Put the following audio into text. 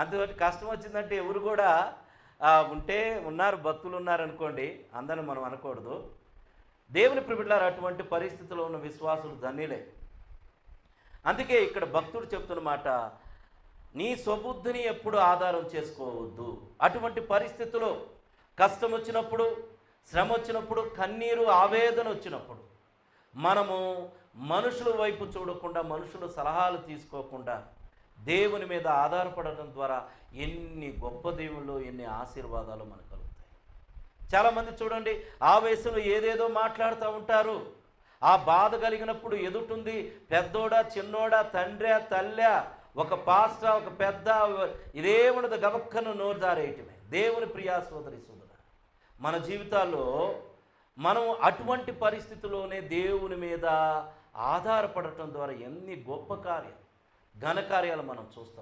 అందువల్ల కష్టం వచ్చిందంటే ఎవరు కూడా ఉంటే ఉన్నారు భక్తులు ఉన్నారనుకోండి అందరిని మనం అనకూడదు. దేవుని ప్రిబిడ్లారు అటువంటి పరిస్థితిలో ఉన్న విశ్వాసులు ధన్యులే. అందుకే ఇక్కడ భక్తుడు చెప్తున్న మాట నీ స్వబుద్ధిని ఎప్పుడు ఆధారం చేసుకోవద్దు. అటువంటి పరిస్థితిలో కష్టం వచ్చినప్పుడు శ్రమ వచ్చినప్పుడు కన్నీరు ఆవేదన వచ్చినప్పుడు మనము మనుషుల వైపు చూడకుండా మనుషుల సలహాలు తీసుకోకుండా దేవుని మీద ఆధారపడడం ద్వారా ఎన్ని గొప్ప దేవుళ్ళు ఎన్ని ఆశీర్వాదాలు మనకు కలుగుతాయి. చాలామంది చూడండి ఆవేశంలో ఏదేదో మాట్లాడుతూ ఉంటారు. ఆ బాధ కలిగినప్పుడు ఎదుటుంది పెద్దోడా చిన్నోడా తండ్రి తల్లా ఒక పాస్ట ఒక పెద్ద ఇదే ఉండదు గబక్కను నోరు దారేయటమే దేవుని ప్రియా సోదరి సోదర మన జీవితాల్లో మనం అటువంటి పరిస్థితిలోనే దేవుని మీద ఆధారపడటం ద్వారా ఎన్ని గొప్ప కార్యాలు ఘనకార్యాలు మనం చూస్తాం.